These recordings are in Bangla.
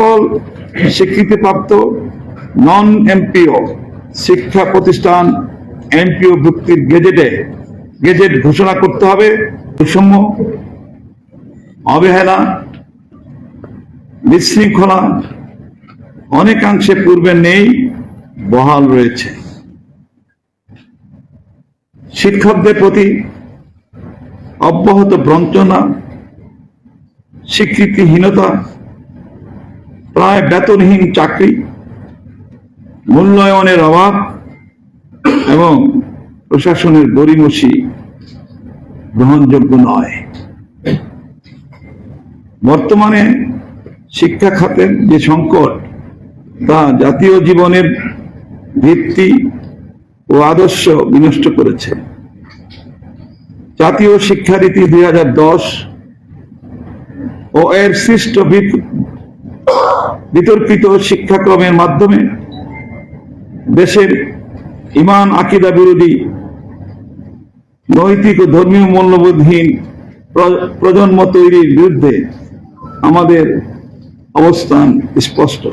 সকল স্বীকৃতিপ্রাপ্ত নন এমপিও শিক্ষা প্রতিষ্ঠান এমপিও ভুক্তির গেজেটে, গেজেট ঘোষণা করতে হবে। বৈষম্য, অবহেলা, বিশৃঙ্খলা অনেকাংশে পূর্বে নেই, বহাল রয়েছে। শিক্ষকদের প্রতি অব্যাহত বঞ্চনা, স্বীকৃতিহীনতা প্রায় বেতনহীন চাকরি, মূল্যায়নের অভাব এবং প্রশাসনের গরিমসি গ্রহণযোগ্য নয়। বর্তমানে শিক্ষা খাতের যে সংকট, তা জাতীয় জীবনের ভিত্তি ও আদর্শ বিনষ্ট করেছে। জাতীয় শিক্ষানীতি দুই হাজার দশ ও এর সৃষ্ট বিতর্কিত শিক্ষাক্রমের মাধ্যমে দেশের ইমান, আকিদা বিরোধী নৈতিক ও ধর্মীয় মূল্যবোধহীন প্র- প্রজন্ম তৈরির বিরুদ্ধে আমাদের অবস্থান স্পষ্ট।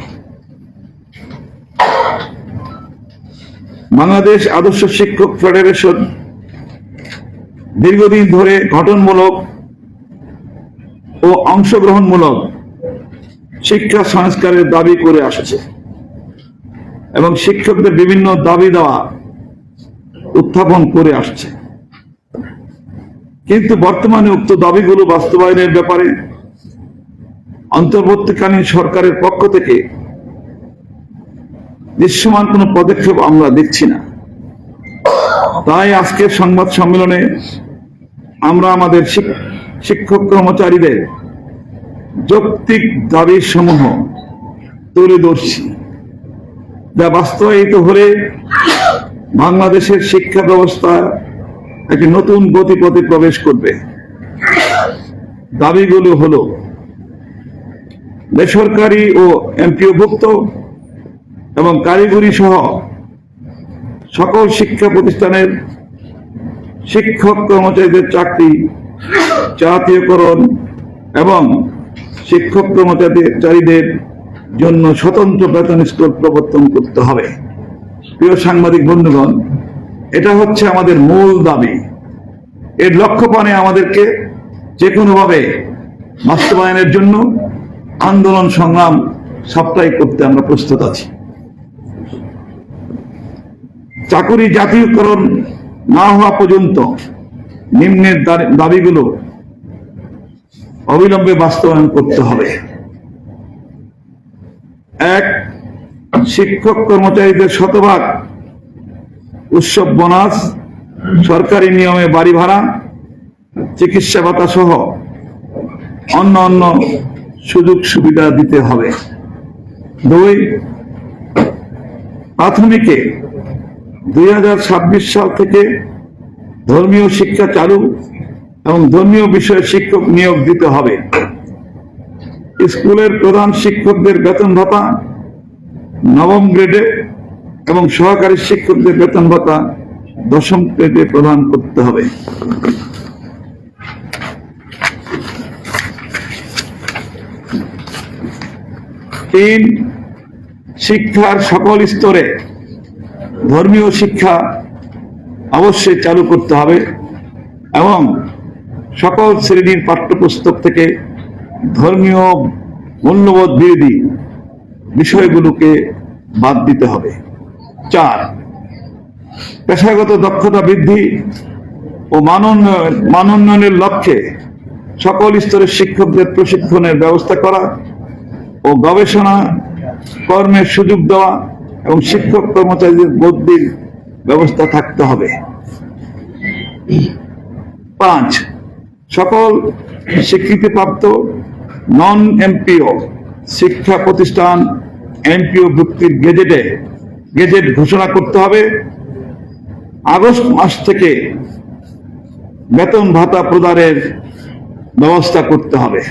বাংলাদেশ আদর্শ শিক্ষক ফেডারেশন দীর্ঘদিন ধরে গঠনমূলক ও অংশগ্রহণমূলক শিক্ষা সংস্কারের দাবি করে আসছে। এবং শিক্ষকদের বিভিন্ন দাবি দেওয়া উত্থাপন করে আসছে। কিন্তু বর্তমানে উক্ত দাবিগুলো বাস্তবায়নের ব্যাপারে অন্তর্বর্তীকালীন সরকারের পক্ষ থেকে দৃশ্যমান কোনো পদক্ষেপ আমরা দেখছি না। তাই আজকের সংবাদ সম্মেলনে আমরা আমাদের শিক- শিক্ষক কর্মচারীদের যৌক্তিক দাবির সমূহ তুলে ধরছি যা বাস্তবায়িত হলে বাংলাদেশের শিক্ষা ব্যবস্থা একটি নতুন গতিপথে প্রবেশ করবে। দাবিগুলো হলো, বেসরকারি ও এমপিওভুক্ত এবং কারিগরি সহ সকল শিক্ষা প্রতিষ্ঠানের শিক্ষক কর্মচারীদের চাকরি, জাতীয়করণ এবং শিক্ষক কর্মচারীদের জন্য স্বতন্ত্র বেতন স্কুল প্রবর্তন করতে হবে। প্রিয় সাংবাদিক বন্ধুগণ, এটা হচ্ছে আমাদের মূল দাবি। এর লক্ষ্যপানে আমাদেরকে যে কোনোভাবে বাস্তবায়নের জন্য আন্দোলন সংগ্রাম সবটাই করতে আমরা প্রস্তুত আছি। চাকুরি জাতীয়করণ না হওয়া পর্যন্ত নিম্নের দাবি- দাবিগুলো অবিলম্বে বাস্তবায়ন করতে হবে। এক, শিক্ষক কর্মচারীদের শতভাগ উৎসব বোনাস, সরকারি নিয়মে বাড়ি ভাড়া, চিকিৎসা ভাতা সহ অন্য অন্য সুযোগ সুবিধা দিতে হবে। দুই, প্রাথমিকে দুই হাজার ছাব্বিশ সাল থেকে ধর্মীয় শিক্ষা চালু এবং ধর্মীয় বিষয়ে শিক্ষক নিয়োগ দিতে হবে। স্কুলের প্রধান শিক্ষকদের বেতন ভাতা, নবম গ্রেডে এবং সহকারী শিক্ষকদের বেতন ভাতা দশম গ্রেডে প্রদান করতে হবে। তিন, শিক্ষার সকল স্তরে ধর্মীয় শিক্ষা অবশ্যই চালু করতে হবে এবং সকল শ্রেণির পাঠ্যপুস্তক থেকে ধর্মীয় মূল্যবোধ বিরোধী বিষয়গুলোকে বাদ দিতে হবে। চার, পেশাগত দক্ষতা বৃদ্ধি ও মানোন্নয়ন, মানোন্নয়নের লক্ষ্যে সকল স্তরের শিক্ষকদের প্রশিক্ষণের ব্যবস্থা করা ও গবেষণা, কর্মের সুযোগ দেওয়া এবং শিক্ষক কর্মচারীদের বদলির ব্যবস্থা থাকতে হবে। পাঁচ সকল স্বীকৃতিপ্রাপ্ত নন এমপিও শিক্ষা প্রতিষ্ঠান এমপিও ভুক্তির গেজেটে গেজেট ঘোষণা করতে হবে। আগস্ট মাস থেকে বেতন ভাতা প্রদানের ব্যবস্থা করতে হবে।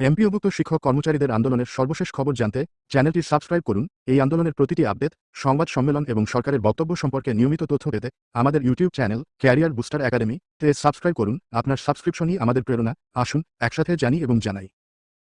এমপিওভুক্ত শিক্ষক কর্মচারীদের আন্দোলনের সর্বশেষ খবর জানতে চ্যানেলটি সাবস্ক্রাইব করুন। এই আন্দোলনের প্রতিটি আপডেট, সংবাদ সম্মেলন এবং সরকারের বক্তব্য সম্পর্কে নিয়মিত তথ্য পেতে আমাদের YouTube channel career booster academy তে সাবস্ক্রাইব করুন। আপনার সাবস্ক্রিপশনই আমাদের প্রেরণা। আসুন, একসাথে জানি এবং জানাই।